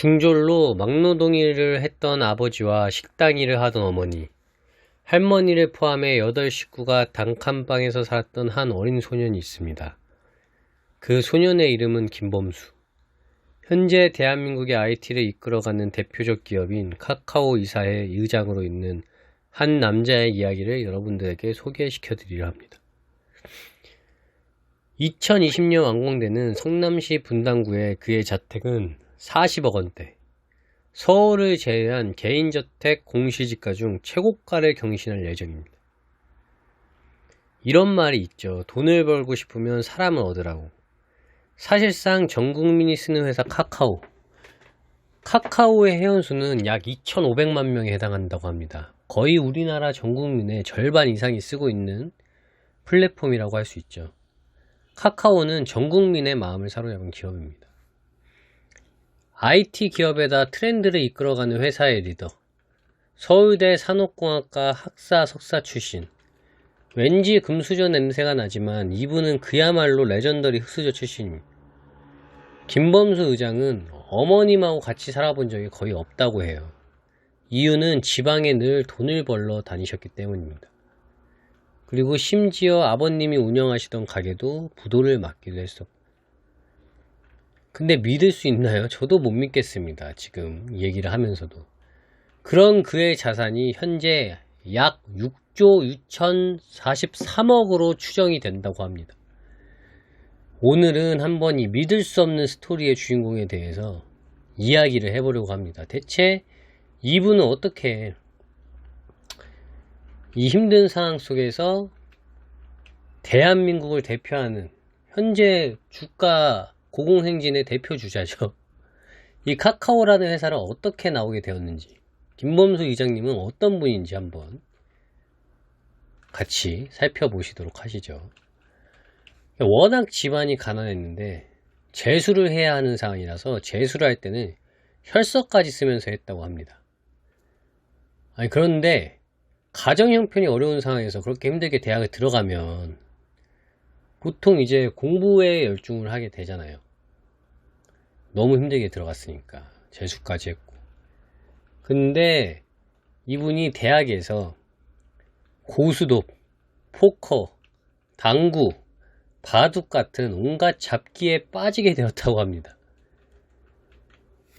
중졸로 막노동일을 했던 아버지와 식당 일을 하던 어머니, 할머니를 포함해 여덟 식구가 단칸방에서 살았던 한 어린 소년이 있습니다. 그 소년의 이름은 김범수. 현재 대한민국의 IT를 이끌어가는 대표적 기업인 카카오 이사의 의장으로 있는 한 남자의 이야기를 여러분들에게 소개시켜 드리려 합니다. 2020년 완공되는 성남시 분당구의 그의 자택은 40억 원대. 서울을 제외한 개인저택 공시지가 중 최고가를 경신할 예정입니다. 이런 말이 있죠. 돈을 벌고 싶으면 사람을 얻으라고. 사실상 전 국민이 쓰는 회사 카카오. 카카오의 회원수는 약 2,500만 명에 해당한다고 합니다. 거의 우리나라 전 국민의 절반 이상이 쓰고 있는 플랫폼이라고 할 수 있죠. 카카오는 전 국민의 마음을 사로잡은 기업입니다. IT 기업에다 트렌드를 이끌어가는 회사의 리더. 서울대 산업공학과 학사 석사 출신. 왠지 금수저 냄새가 나지만 이분은 그야말로 레전더리 흑수저 출신입니다. 김범수 의장은 어머님하고 같이 살아본 적이 거의 없다고 해요. 이유는 지방에 늘 돈을 벌러 다니셨기 때문입니다. 그리고 심지어 아버님이 운영하시던 가게도 부도를 맞기도 했었고. 근데 믿을 수 있나요? 저도 못 믿겠습니다. 지금 얘기를 하면서도. 그런 그의 자산이 현재 약 6조 6,043억으로 추정이 된다고 합니다. 오늘은 한번 이 믿을 수 없는 스토리의 주인공에 대해서 이야기를 해보려고 합니다. 대체 이분은 어떻게 이 힘든 상황 속에서 대한민국을 대표하는 현재 주가 고공행진의 대표 주자죠. 이 카카오라는 회사를 어떻게 나오게 되었는지, 김범수 이장님은 어떤 분인지 한번 같이 살펴보시도록 하시죠. 워낙 집안이 가난했는데 재수를 해야 하는 상황이라서 재수를 할 때는 혈서까지 쓰면서 했다고 합니다. 아니 그런데 가정 형편이 어려운 상황에서 그렇게 힘들게 대학에 들어가면 보통 이제 공부에 열중을 하게 되잖아요. 너무 힘들게 들어갔으니까 재수까지 했고. 근데 이분이 대학에서 고수도, 포커, 당구, 바둑 같은 온갖 잡기에 빠지게 되었다고 합니다.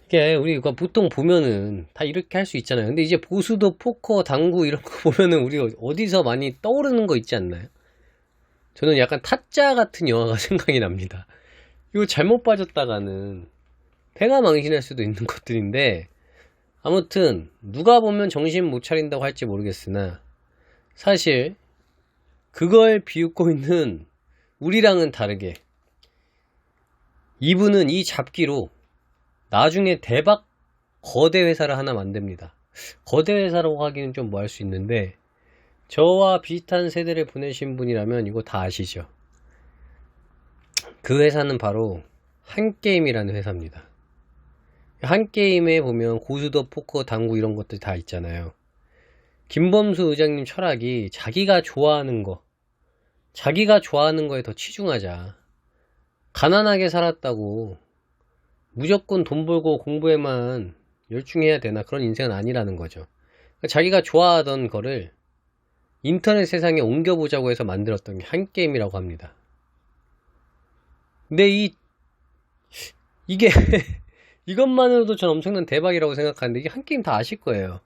이게 우리가 보통 보면은 다 이렇게 할 수 있잖아요. 근데 이제 보수도 포커, 당구 이런 거 보면은 우리가 어디서 많이 떠오르는 거 있지 않나요? 저는 약간 타짜 같은 영화가 생각이 납니다. 이거 잘못 빠졌다가는 배가 망신할 수도 있는 것들인데 아무튼 누가 보면 정신 못 차린다고 할지 모르겠으나 사실 그걸 비웃고 있는 우리랑은 다르게 이분은 이 잡기로 나중에 대박 거대 회사를 하나 만듭니다. 거대 회사라고 하기는 좀 뭐 할 수 있는데 저와 비슷한 세대를 보내신 분이라면 이거 다 아시죠? 그 회사는 바로 한게임이라는 회사입니다. 한게임에 보면 고수도 포커, 당구 이런 것들 다 있잖아요. 김범수 의장님 철학이 자기가 좋아하는 거, 자기가 좋아하는 거에 더 치중하자. 가난하게 살았다고 무조건 돈 벌고 공부에만 열중해야 되나 그런 인생은 아니라는 거죠. 그러니까 자기가 좋아하던 거를 인터넷 세상에 옮겨보자고 해서 만들었던 게 한 게임이라고 합니다. 근데 이, 이게, 이것만으로도 전 엄청난 대박이라고 생각하는데 이게 한 게임 다 아실 거예요.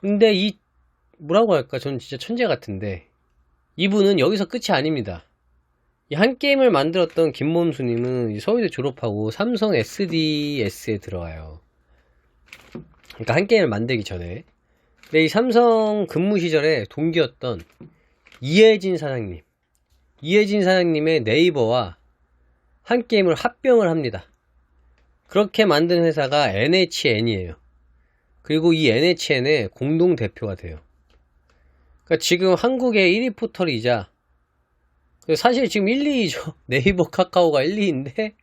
근데 이, 뭐라고 할까? 전 진짜 천재 같은데, 이분은 여기서 끝이 아닙니다. 이 한 게임을 만들었던 김범수님은 서울대 졸업하고 삼성 SDS에 들어와요. 그러니까 한 게임을 만들기 전에. 근데 이 삼성 근무 시절에 동기였던 이혜진 사장님. 이혜진 사장님의 네이버와 한 게임을 합병을 합니다. 그렇게 만든 회사가 NHN이에요. 그리고 이 NHN의 공동 대표가 돼요. 그러니까 지금 한국의 1위 포털이자 사실 지금 1, 2위죠. 네이버 카카오가 1, 2위인데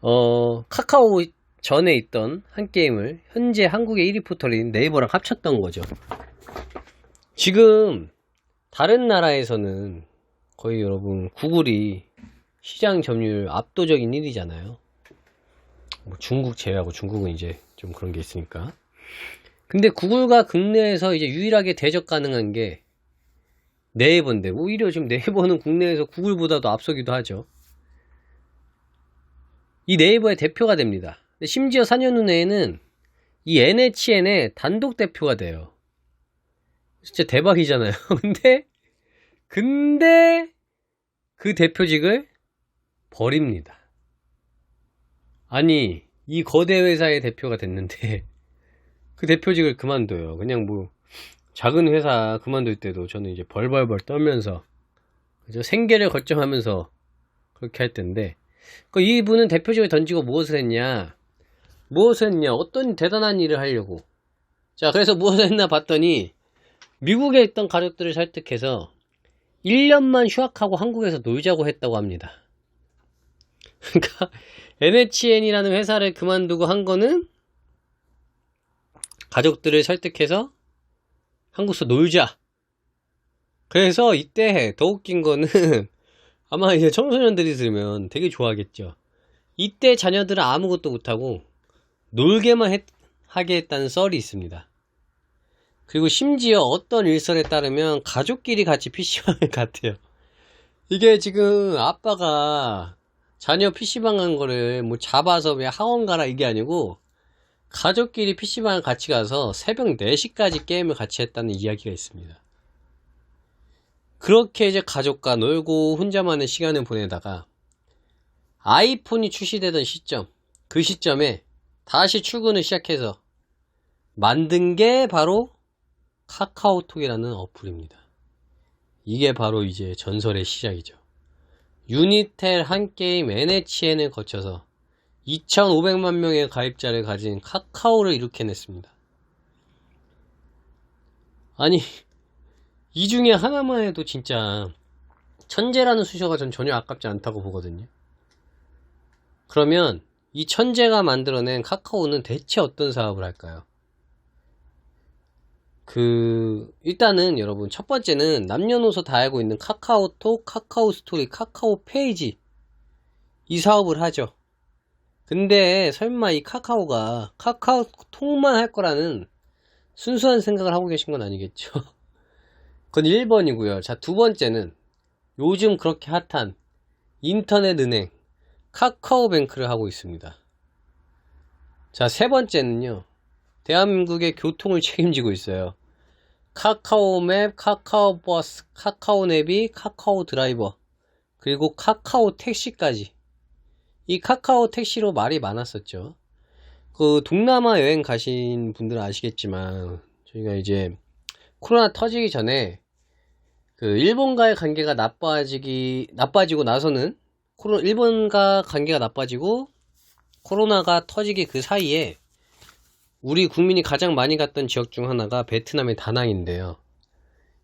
어 카카오 전에 있던 한 게임을 현재 한국의 1위 포털인 네이버랑 합쳤던 거죠. 지금 다른 나라에서는 거의 여러분 구글이 시장 점유율 압도적인 1위잖아요. 뭐 중국 제외하고 중국은 이제 좀 그런 게 있으니까. 근데 구글과 국내에서 이제 유일하게 대적 가능한 게 네이버인데 오히려 지금 네이버는 국내에서 구글보다도 앞서기도 하죠. 이 네이버의 대표가 됩니다. 심지어 4년 후내에는 이 NHN의 단독 대표가 돼요. 진짜 대박이잖아요. 근데 근데 그 대표직을 버립니다. 아니 이 거대 회사의 대표가 됐는데 그 대표직을 그만둬요. 그냥 뭐 작은 회사 그만둘 때도 저는 이제 벌벌벌 떨면서 그죠 생계를 걱정하면서 그렇게 할 텐데 그 이분은 대표직을 던지고 무엇을 했냐 무엇을 했냐 어떤 대단한 일을 하려고 자 그래서 무엇을 했나 봤더니 미국에 있던 가족들을 설득해서 1년만 휴학하고 한국에서 놀자고 했다고 합니다. 그러니까 NHN이라는 회사를 그만두고 한 거는 가족들을 설득해서 한국에서 놀자. 그래서 이때 더 웃긴 거는 아마 이제 청소년들이 들으면 되게 좋아하겠죠. 이때 자녀들은 아무것도 못하고 놀게만 했- 하게 했다는 썰이 있습니다. 그리고 심지어 어떤 일설에 따르면 가족끼리 같이 PC방을 갔대요. 이게 지금 아빠가 자녀 PC방 간 거를 뭐 잡아서 왜 학원 가라 이게 아니고 가족끼리 PC방을 같이 가서 새벽 4시까지 게임을 같이 했다는 이야기가 있습니다. 그렇게 이제 가족과 놀고 혼자만의 시간을 보내다가 아이폰이 출시되던 시점, 그 시점에 다시 출근을 시작해서 만든 게 바로 카카오톡이라는 어플입니다. 이게 바로 이제 전설의 시작이죠. 유니텔 한 게임 NHN을 거쳐서 2,500만 명의 가입자를 가진 카카오를 일으켜냈습니다. 아니, 이 중에 하나만 해도 진짜 천재라는 수셔가 전 전혀 아깝지 않다고 보거든요. 그러면 이 천재가 만들어낸 카카오는 대체 어떤 사업을 할까요? 그 일단은 여러분 첫 번째는 남녀노소 다 알고 있는 카카오톡, 카카오 스토리, 카카오 페이지 이 사업을 하죠. 근데 설마 이 카카오가 카카오톡만 할 거라는 순수한 생각을 하고 계신 건 아니겠죠? 그건 1번이고요. 자, 두 번째는 요즘 그렇게 핫한 인터넷 은행 카카오뱅크를 하고 있습니다. 자, 세 번째는요. 대한민국의 교통을 책임지고 있어요. 카카오맵, 카카오버스, 카카오네비, 카카오 드라이버, 그리고 카카오 택시까지. 이 카카오 택시로 말이 많았었죠. 그 동남아 여행 가신 분들은 아시겠지만 저희가 이제 코로나 터지기 전에 그 일본과의 관계가 나빠지기 나빠지고 나서는 코로 일본과 관계가 나빠지고 코로나가 터지기 그 사이에 우리 국민이 가장 많이 갔던 지역 중 하나가 베트남의 다낭인데요.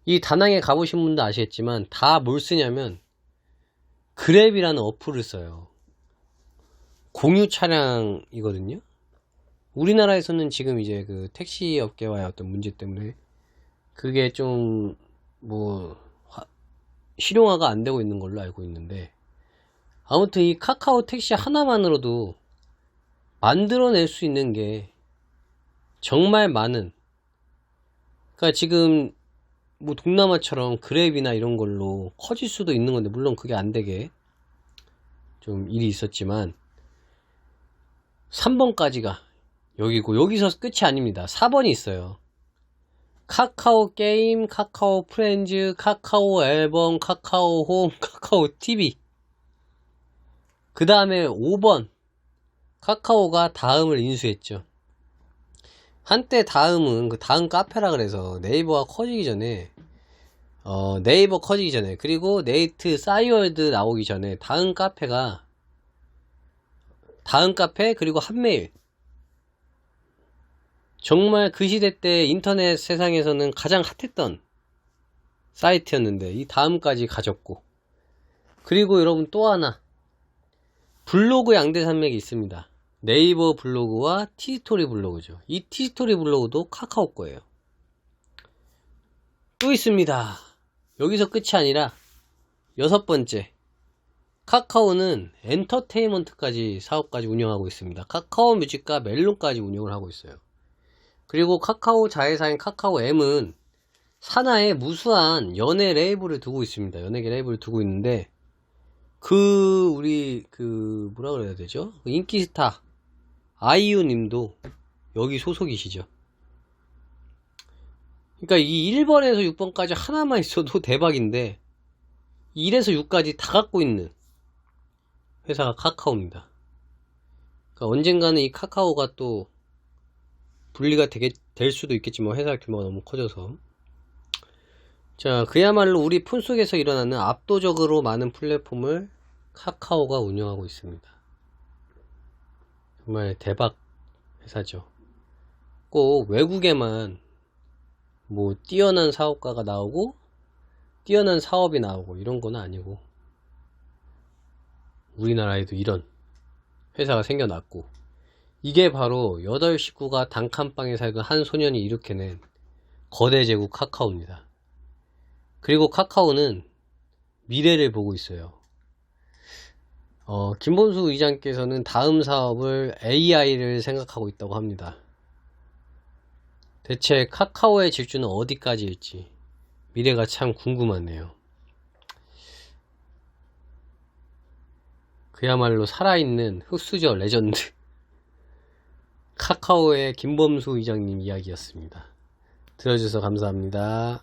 이 다낭에 가보신 분도 아시겠지만 다 뭘 쓰냐면 그랩이라는 어플을 써요. 공유 차량이거든요. 우리나라에서는 지금 이제 그 택시 업계와의 어떤 문제 때문에 그게 좀 뭐 실용화가 안 되고 있는 걸로 알고 있는데 아무튼 이 카카오 택시 하나만으로도 만들어낼 수 있는 게 정말 많은 그러니까 지금 뭐 동남아처럼 그랩이나 이런 걸로 커질 수도 있는 건데 물론 그게 안 되게 좀 일이 있었지만 3번까지가 여기고 여기서 끝이 아닙니다. 4번이 있어요. 카카오 게임, 카카오 프렌즈, 카카오 앨범, 카카오 홈, 카카오 TV. 그 다음에 5번. 카카오가 다음을 인수했죠. 한때 다음은 그 다음 카페라 그래서 네이버가 커지기 전에 어 네이버 커지기 전에 그리고 네이트 싸이월드 나오기 전에 다음 카페가 다음 카페 그리고 한메일 정말 그 시대 때 인터넷 세상에서는 가장 핫했던 사이트였는데 이 다음까지 가졌고 그리고 여러분 또 하나 블로그 양대 산맥이 있습니다. 네이버 블로그와 티스토리 블로그죠. 이 티스토리 블로그도 카카오 거예요. 또 있습니다. 여기서 끝이 아니라 여섯 번째 카카오는 엔터테인먼트까지 사업까지 운영하고 있습니다. 카카오 뮤직과 멜론까지 운영을 하고 있어요. 그리고 카카오 자회사인 카카오 M은 산하에 무수한 연예 레이블을 두고 있습니다. 연예 레이블을 두고 있는데 그 우리 그 뭐라 그래야 되죠? 그 인기 스타 아이유 님도 여기 소속이시죠. 그러니까 이 1번에서 6번까지 하나만 있어도 대박인데 1에서 6까지 다 갖고 있는 회사가 카카오입니다. 그러니까 언젠가는 이 카카오가 또 분리가 되게 될 수도 있겠지만 회사 규모가 너무 커져서 자 그야말로 우리 폰 속에서 일어나는 압도적으로 많은 플랫폼을 카카오가 운영하고 있습니다. 정말 대박 회사죠. 꼭 외국에만 뭐 뛰어난 사업가가 나오고 뛰어난 사업이 나오고 이런 건 아니고 우리나라에도 이런 회사가 생겨났고 이게 바로 여덟 식구가 단칸방에 살던 한 소년이 일으켜낸 거대 제국 카카오입니다. 그리고 카카오는 미래를 보고 있어요. 어, 김본수 의장께서는 다음 사업을 AI를 생각하고 있다고 합니다. 대체 카카오의 질주는 어디까지일지 미래가 참 궁금하네요. 그야말로 살아있는 흑수저 레전드 카카오의 김범수 의장님 이야기였습니다. 들어주셔서 감사합니다.